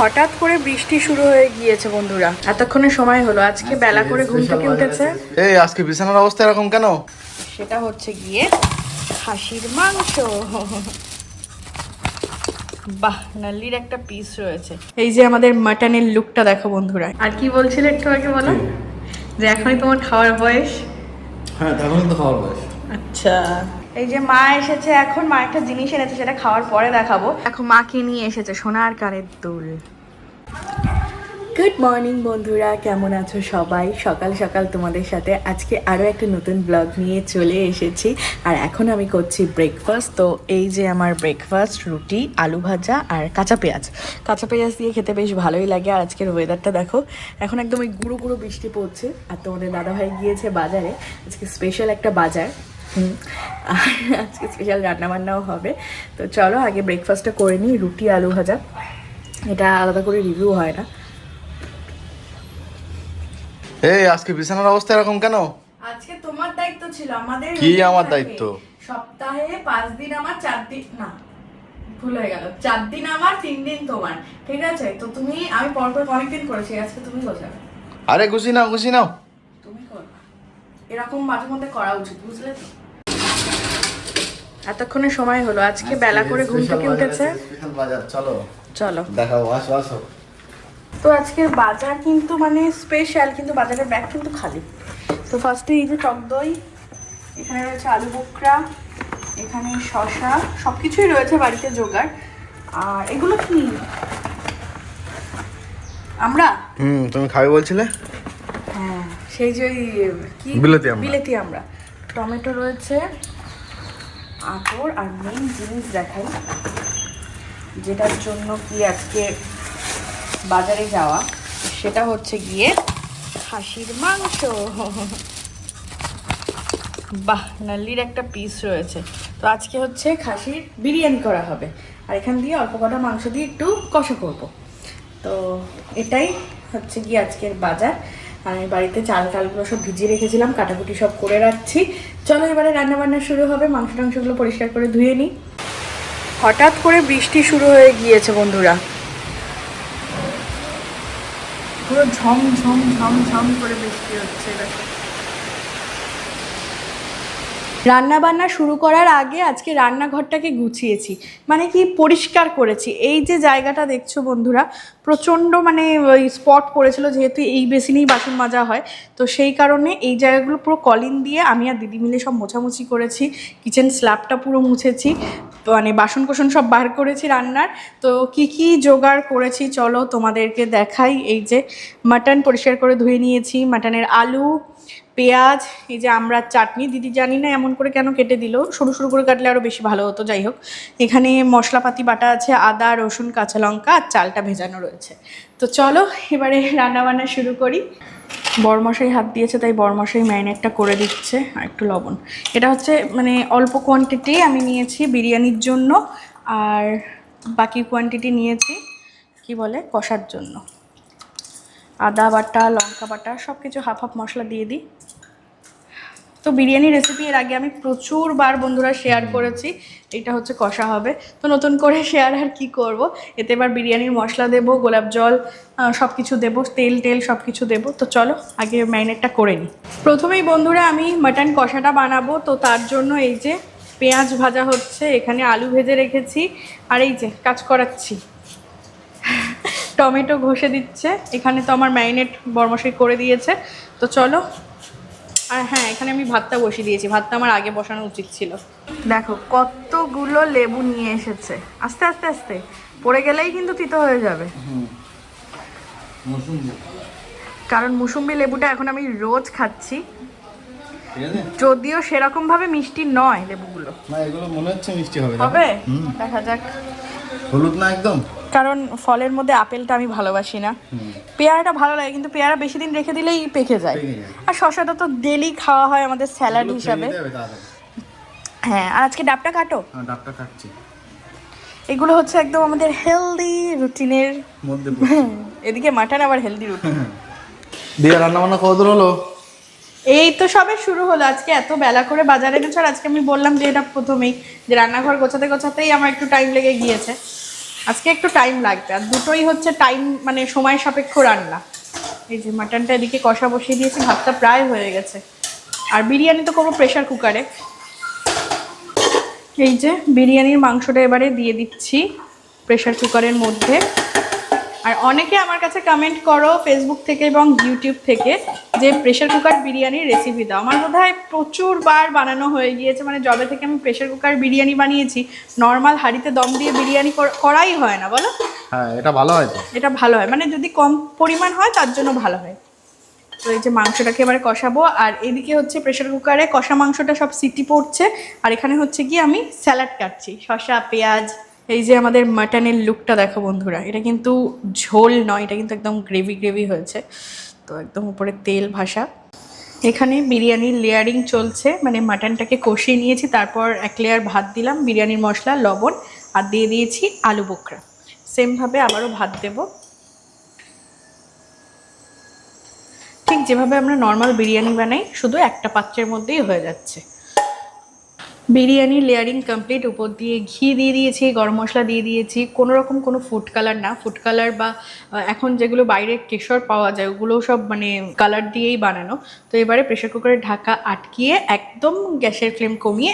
হঠাৎ করে বৃষ্টি শুরু হয়ে গিয়েছে বন্ধুরা। এতক্ষণে সময় হলো আজকে বেলা করে ঘুম থেকে উঠেছে। এই আজকে বিছানার অবস্থা এরকম কেন? সেটা হচ্ছে গিয়ে খাসির মাংস। বাহ নাল্লির একটা পিস রয়েছে। এই যে আমাদের মাটনের লুকটা দেখো বন্ধুরা। আর কি বলছিলে একটু আগে বলো? যে এখনই তোমার খাওয়ার বয়স? হ্যাঁ তখন তো খাওয়ার বয়স। আচ্ছা। এই যে মা এসেছে এখন মা একটা জিনিস এনেছে সেটা খাওয়ার পরে দেখাবো। এখন মা কি নিয়ে এসেছে সোনার কানের দুল। গুড মর্নিং বন্ধুরা কেমন আছো সবাই? সকাল সকাল তোমাদের সাথে আজকে আরও একটা নতুন ব্লগ নিয়ে চলে এসেছি। আর এখন আমি করছি ব্রেকফাস্ট তো এই যে আমার ব্রেকফাস্ট রুটি আলু ভাজা আর কাঁচা পেঁয়াজ। কাঁচা পেঁয়াজ দিয়ে খেতে বেশ ভালোই লাগে আর আজকের ওয়েদারটা দেখো এখন একদম ওই গুঁড়ো গুঁড়ো বৃষ্টি পড়ছে। আর তোমাদের দাদাভাই গিয়েছে বাজারে আজকে স্পেশাল একটা বাজার। আর আজকে স্পেশাল রান্নাবান্নাও হবে। তো চলো আগে ব্রেকফাস্টটা করে নিই রুটি আলু ভাজা। এটা আলাদা করে রিভিউ হয় না। এই আজকে বিছানার অবস্থা এরকম কেন? আজকে তোমার দায়িত্ব ছিল আমাদের কি আমার দায়িত্ব? সপ্তাহে পাঁচ দিন আমার চার দিন না ভুল হয়ে গেল। চার দিন আমার তিন দিন তোমার ঠিক আছে? তো তুমি আমি পরপর অনেকদিন করেছি আজকে তুমি গোছাবে। আরে গুছি নাও গুছি নাও। তুমি করবে। এরকম মাঝে মধ্যে করা উচিত বুঝলে তো? এতক্ষণে সময় হলো আজকে বেলা করে ঘুম থেকে উঠেছে চলো। চলো। দেখাও আসো আসো। তো আজকের বাজার কিন্তু মানে স্পেশাল কিন্তু বাজারের ব্যাগ কিন্তু খালি। তো ফার্স্টে এই যে টক দই এখানে রয়েছে আলু বোকরা এখানে শশা সব কিছুই রয়েছে বাড়িতে জোগাড়। আর এগুলো কি? আমরা? হুম তুমি খাবে বলছিলে? হ্যাঁ সেই যে ওই কি। বিলেতি আমরা। টমেটো রয়েছে আতর আর মেন জিনিস দেখাই, যেটার জন্য কি আজকে বাজারে যাওয়া, সেটা হচ্ছে গিয়ে খাসির মাংস। বাহ নাল্লির একটা পিস রয়েছে। তো আজকে হচ্ছে খাসির বিরিয়ানি করা হবে। আর এখান দিয়ে অল্প কটা মাংস দিয়ে একটু কষা করব। তো এটাই হচ্ছে গিয়ে আজকের বাজার। আর আমি বাড়িতে চাল চালগুলো সব ভিজিয়ে রেখেছিলাম, কাটাকুটি সব করে রাখছি। চলো এবারে রান্নাবান্না শুরু হবে, মাংস টাংসগুলো পরিষ্কার করে ধুয়ে নিই। হঠাৎ করে বৃষ্টি শুরু হয়ে গিয়েছে বন্ধুরা। পুরো ঝম ঝম ঝম ঝম করে বৃষ্টি হচ্ছে দেখো রান্না বান্না শুরু করার আগে আজকে রান্নাঘরটাকে গুছিয়েছি। মানে কি পরিষ্কার করেছি। এই যে জায়গাটা দেখছ বন্ধুরা, প্রচণ্ড মানে ওই স্পট পড়েছিল, যেহেতু এই বেসিনেই বাসন মাজা হয়। তো সেই কারণে এই জায়গাগুলো পুরো কলিন দিয়ে আমি আর দিদি মিলে সব মোছামুছি করেছি। কিচেন স্ল্যাবটা পুরো মুছেছি। মানে বাসন কোসন সব বার করেছি রান্নার। তো কি কি জোগাড় করেছি চলো তোমাদেরকে দেখাই। এই যে মাটন পরিষ্কার করে ধুয়ে নিয়েছি মাটনের আলু পেঁয়াজ, এই যে আমরা চাটনি, দিদি জানি না এমন করে কেন কেটে দিল। সরু সরু করে কাটলে আরও বেশি ভালো হতো, যাই হোক। এখানে মশলাপাতি বাটা আছে, আদা, রসুন, কাঁচা লঙ্কা আর চালটা ভেজানো রয়েছে। তো চলো, এবারে রান্নাবান্না শুরু করি। বরমশাই হাত দিয়েছে, তাই বরমশাই ম্যারিনেটটা করে দিচ্ছে, আর একটু লবণ। এটা হচ্ছে মানে অল্প কোয়ান্টিটি আমি নিয়েছি বিরিয়ানির জন্য, আর বাকি কোয়ান্টিটি নিয়েছি, কি বলে, কষার জন্য। আদা বাটা লঙ্কা বাটা সব কিছু হাফ হাফ মশলা দিয়ে দিই। তো বিরিয়ানি রেসিপি এর আগে আমি প্রচুরবার বন্ধুরা শেয়ার করেছি এটা হচ্ছে কষা হবে। তো নতুন করে শেয়ার আর কি করব? এতে এবার বিরিয়ানির মশলা দেবো গোলাপ জল সব কিছু দেবো তেল টেল সব কিছু দেবো। তো চলো আগে ম্যারিনেটটা করে নিই। প্রথমেই বন্ধুরা আমি মাটন কষাটা বানাবো। তো তার জন্য এই যে পেঁয়াজ ভাজা হচ্ছে এখানে আলু ভেজে রেখেছি আর এই যে কাজ করাচ্ছি। টমেটো ঘষে দিচ্ছে। এখানে তো আমার ম্যারিনেট বরমশাই করে দিয়েছে। তো চলো। আর হ্যাঁ এখানে আমি ভাতটা বসিয়ে দিয়েছি। ভাতটা আমার আগে বসানো উচিত ছিল। দেখো কতগুলো লেবু নিয়ে এসেছে। আস্তে আস্তে আস্তে। পড়ে গেলেই কিন্তু তিতো হয়ে যাবে। কারণ মুসুম্বি লেবুটা এখন আমি রোজ খাচ্ছি। যদিও সেরকম ভাবে মিষ্টি নয় লেবুগুলো। না এগুলো মনে হচ্ছে মিষ্টি হবে। হবে? দেখা যাক। হলুদ না একদম? কারণ ফলের মধ্যে আপেলটা আমি ভালোবাসি না। পেয়ারাটা ভালো লাগে কিন্তু পেয়ারা বেশি দিন রেখে দিলেই পেকে যায়। আর শশাটা তো ডেলি খাওয়া হয় আমাদের স্যালাড হিসাবে। হ্যাঁ আর আজকে ডাবটা কাটো? হ্যাঁ ডাবটা কাটছি। এগুলো হচ্ছে একদম আমাদের হেলদি রুটিনের মধ্যে এদিকে মাটন আবার হেলদি রুটিন দিয়ে রান্না বান্না কত হলো? এই তো সবে শুরু হলো আজকে এত বেলা করে বাজারে গেছো আর আজকে আমি বললাম যে এটা প্রথমেই যে রান্নাঘর গোছাতে গোছাতেই আমার একটু টাইম লেগে গিয়েছে। আজকে একটু টাইম লাগবে। আর দুটোই হচ্ছে টাইম মানে সময় সাপেক্ষ রান্না। এই যে মাটনটা এদিকে কষা বসিয়ে দিয়েছি, ভাতটা প্রায় হয়ে গেছে। আর বিরিয়ানি তো করব প্রেশার কুকারে এই যে বিরিয়ানির মাংসটা এবারে দিয়ে দিচ্ছি প্রেশার কুকারের মধ্যে। আর অনেকে আমার কাছে কমেন্ট করো ফেসবুক থেকে এবং ইউটিউব থেকে যে প্রেশার কুকার বিরিয়ানির রেসিপি দাও। আমার বোধ হয় প্রচুর বার বানানো হয়ে গিয়েছে মানে জবে থেকে আমি প্রেশার কুকার বিরিয়ানি বানিয়েছি নর্মাল হাঁড়িতে দম দিয়ে বিরিয়ানি করাই হয় না বলো? হ্যাঁ এটা ভালো হয় এটা ভালো হয়। মানে যদি কম পরিমাণ হয় তার জন্য ভালো হয়। তো এই যে মাংসটাকে এবারে কষাবো আর এদিকে হচ্ছে প্রেশার কুকারে কষা মাংসটা সব সিটি পড়ছে। আর এখানে হচ্ছে কি আমি স্যালাড কাটছি। শসা পেঁয়াজ এই যে আমাদের মাটনের লুকটা দেখো বন্ধুরা, এটা কিন্তু ঝোল নয়, এটা কিন্তু একদম গ্রেভি গ্রেভি হয়েছে। তো একদম উপরে তেল ভাসা। এখানে বিরিয়ানির লেয়ারিং চলছে মানে মাটনটাকে কষিয়ে নিয়েছি, তারপর এক লেয়ার ভাত দিলাম, বিরিয়ানির মশলা, লবণ, আর দিয়ে দিয়েছি আলু বোখরা। সেমভাবে আবারও ভাত দেবো। ঠিক যেভাবে আমরা নর্মাল বিরিয়ানি বানাই, শুধু একটা পাত্রের মধ্যেই হয়ে যাচ্ছে। বিরিয়ানি লেয়ারিং কমপ্লিট উপর দিয়ে ঘি দিয়ে দিয়েছি, গরম মশলা দিয়ে দিয়েছি। কোনো রকম কোনো ফুড কালার না। ফুড কালার বা এখন যেগুলো বাইরে কেশর পাওয়া যায়, ওগুলো সব মানে কালার দিয়েই বানানো। তো এবারে প্রেশার কুকারে ঢাকা আটকিয়ে একদম গ্যাসের ফ্লেম কমিয়ে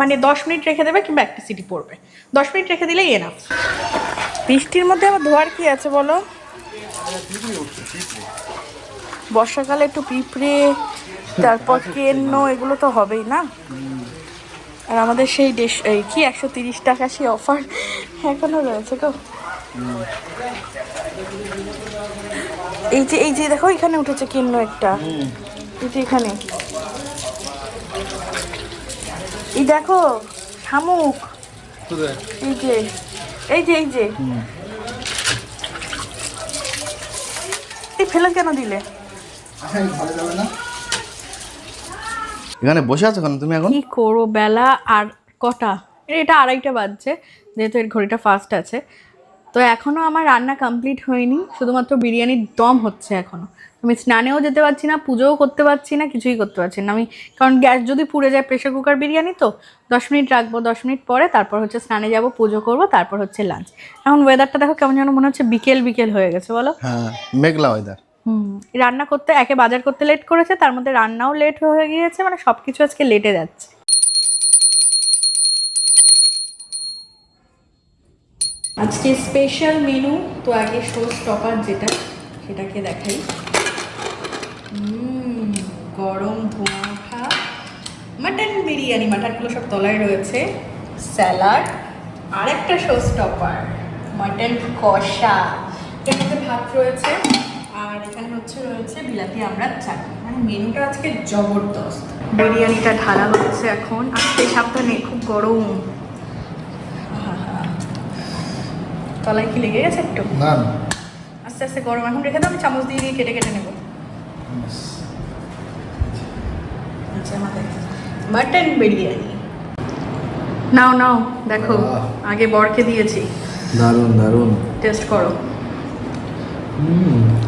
মানে দশ মিনিট রেখে দেবে কিংবা একটা সিটি পড়বে। দশ মিনিট রেখে দিলেই এনাফ বৃষ্টির মধ্যে আবার ধোয়ার কি আছে বলো? বর্ষাকালে একটু পিঁপড়ে, তারপর কেন্ন, এগুলো তো হবেই না? আর আমাদের সেই দেশ এই কি একশো তিরিশ টাকা সেই অফার এখনও রয়েছে গো। এই যে এই যে দেখো এখানে উঠেছে কিন্ন একটা। এই যে এখানে। এই দেখো শামুক। এই যে এই যে এই যে। এই ফেলে কেন দিলে? এখানে বসে আছো কেন? তুমি এখন? কি করব? বেলা আর কটা? এটা আড়াইটা বাজছে যেহেতু এর ঘড়িটা ফাস্ট আছে। তো এখনও আমার রান্না কমপ্লিট হয়নি শুধুমাত্র বিরিয়ানির দম হচ্ছে এখনও আমি স্নানেও যেতে পারছি না পুজোও করতে পারছি না কিছুই করতে পারছি না। আমি কারণ গ্যাস যদি পুড়ে যায় প্রেশার কুকার বিরিয়ানি তো দশ মিনিট রাখব দশ মিনিট পরে তারপর হচ্ছে স্নানে যাব পুজো করব তারপর হচ্ছে লাঞ্চ এখন ওয়েদারটা দেখো কেমন যেন মনে হচ্ছে বিকেল বিকেল হয়ে গেছে বলো? হ্যাঁ মেঘলা ওয়েদার রান্না করতে একে বাজার করতে লেট করেছে তার মধ্যে রান্নাও লেট হয়ে গিয়েছে মানে সব কিছু আজকে লেটে যাচ্ছে। আজকে স্পেশাল মেনু তো আগে শো স্টপার যেটা সেটাকে দেখাই। গরম ধোঁয়া ওঠা মাটন বিরিয়ানি মাটনগুলো সব তলায় রয়েছে স্যালাড আর একটা শো স্টপার মাটন কষা। এর মধ্যে ভাত রয়েছে। আর এখানে হচ্ছে রয়েছে বিলাতি আমড়ার চাটনি। মানে মেনুটা আজকে জবরদস্ত। বিরিয়ানিটা ঢালা হচ্ছে এখন। আজকে সাবধানে খুব গরম। তলায় কি লেগে গেছে একটু? না আস্তে আস্তে গরম। এখন রেখে দাও আমি চামচ দিয়ে দিয়ে কেটে কেটে নেব। আচ্ছা মাটন বিরিয়ানি। নাও নাও। দেখো। আগে বরকে দিয়েছি। দারুণ দারুণ। টেস্ট করো। হুম।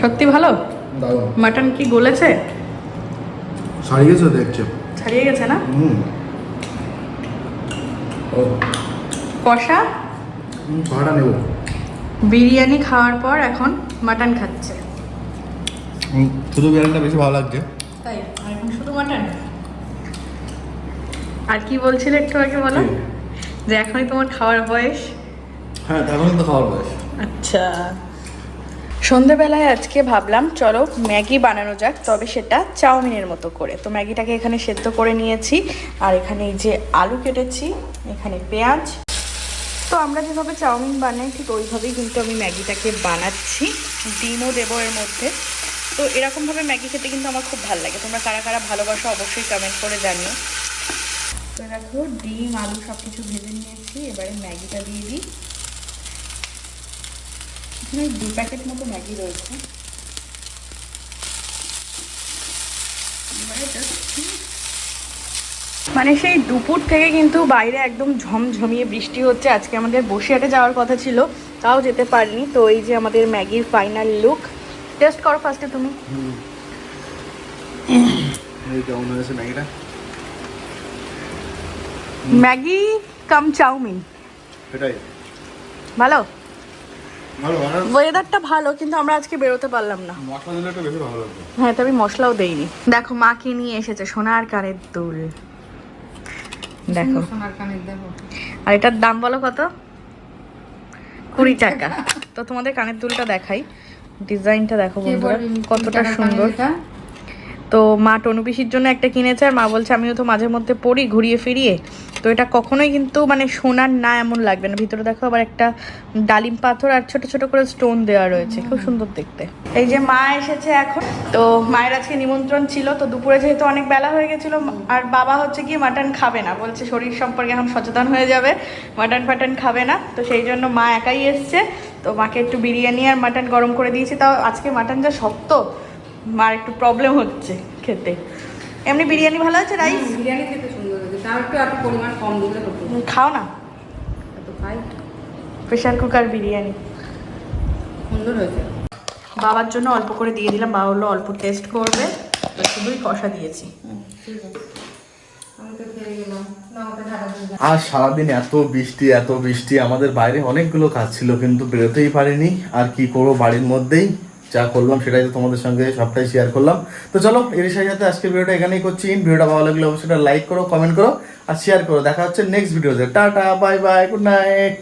সত্যি ভালো? মাটন কি গলেছে? সারিয়ে গেছো দেখছ। ছাড়িয়ে গেছে না? ও। কষা? ভাড়া নেব। বিরিয়ানি খাওয়ার পর এখন মাটন খাচ্ছে। শুধু বিরিয়ানিটা বেশি ভালো লাগছে। তাই আর এখন শুধু মাটন? আর কি বলছিলে একটু আগে বলো? যে এখনই তোমার খাওয়ার বয়স? হ্যাঁ তখনই তো খাওয়ার বয়স। আচ্ছা। সন্ধেবেলায় আজকে ভাবলাম, চলো ম্যাগি বানানো যাক, তবে সেটা চাউমিনের মতো করে। তো ম্যাগিটাকে এখানে সেদ্ধ করে নিয়েছি, আর এখানে এই যে আলু কেটেছি, এখানে পেঁয়াজ। তো আমরা যেভাবে চাউমিন বানাই, ঠিক ওইভাবেই কিন্তু আমি ম্যাগিটাকে বানাচ্ছি। ডিমও দেবো এর মধ্যে। তো এরকমভাবে ম্যাগি খেতে কিন্তু আমার খুব ভালো লাগে। তোমরা কারা কারা ভালোবাসো অবশ্যই কমেন্ট করে জানিও। তো দেখো, ডিম, আলু সব কিছু ভেজে নিয়েছি। এবারে ম্যাগিটা দিয়ে দিই। এখানে দু প্যাকেট মতো ম্যাগি রয়েছে। মানে সেই দুপুর থেকে কিন্তু বাইরে একদম ঝমঝমিয়ে বৃষ্টি হচ্ছে। আজকে আমাদের বসিরহাটে যাওয়ার কথা ছিল তাও যেতে পারিনি। তো এই যে আমাদের ম্যাগির ফাইনাল লুক টেস্ট করো ফার্স্টে তুমি। Maggi cum chowmein. ভালো? ওয়েদারটা ভালো। কিন্তু আমরা আজকে বেরোতে পারলাম না। মশলা দিলে একটু বেশি ভালো লাগবে হ্যাঁ তবে মশলাও দেইনি। দেখো মা কি নিয়ে এসেছে সোনার কানের দুল। দেখো। সোনার কানের দেখো আর এটার দাম বলো কত? কুড়ি টাকা। তো তোমাদের কানের দুলটা দেখাই। ডিজাইনটা দেখো বন্ধুরা কতটা সুন্দর। এটা? তো মা টনু পিসির জন্য একটা কিনেছে আর মা বলছে, আমিও তো মাঝে মধ্যে পড়ি, ঘুরিয়ে ফিরিয়ে। তো এটা কখনোই কিন্তু মানে সোনার না এমন লাগবে না। ভিতরে দেখো আবার একটা ডালিম পাথর আর ছোট ছোট করে স্টোন দেওয়া রয়েছে। খুব সুন্দর দেখতে। এই যে মা এসেছে এখন। তো মায়ের আজকে নিমন্ত্রণ ছিল। তো দুপুরে যেহেতু অনেক বেলা হয়ে গেছিল, আর বাবা হচ্ছে কি মাটন খাবে না। বলছে শরীর সম্পর্কে এখন সচেতন হয়ে যাবে। মাটন ফাটন খাবে না। তো সেই জন্য মা একাই এসছে। তো মাকে একটু বিরিয়ানি আর মাটন গরম করে দিয়েছি। তাও আজকে মাটন যা শক্ত মার একটু প্রবলেম হচ্ছে খেতে। এমনি বিরিয়ানি ভালো আছে রাইস বিরিয়ানি খেতে সুন্দর হয়েছে। তার একটু এত পরিমাণ কম দিলে হতো খাও না। এত খাই। Pressure cooker biryani. সুন্দর হয়েছে। বাবার জন্য অল্প করে দিয়ে দিলাম বাবা বলল অল্প টেস্ট করবে তো শুধুই কষা দিয়েছি। আজ সারাদিন এত বৃষ্টি এত বৃষ্টি আমাদের বাইরে অনেকগুলো কাজ ছিল কিন্তু বেরোতেই পারিনি। আর কি করব বাড়ির মধ্যেই? যা করলাম সেটাই তো তোমাদের সঙ্গে সবটাই শেয়ার করলাম। তো চলো এর সাথে আজকের ভিডিওটা এখানেই করছি। ভিডিওটা ভালো লাগলে অবশ্যই লাইক করো কমেন্ট করো, আর শেয়ার করো। দেখা হচ্ছে নেক্সট ভিডিওতে tata bye bye good night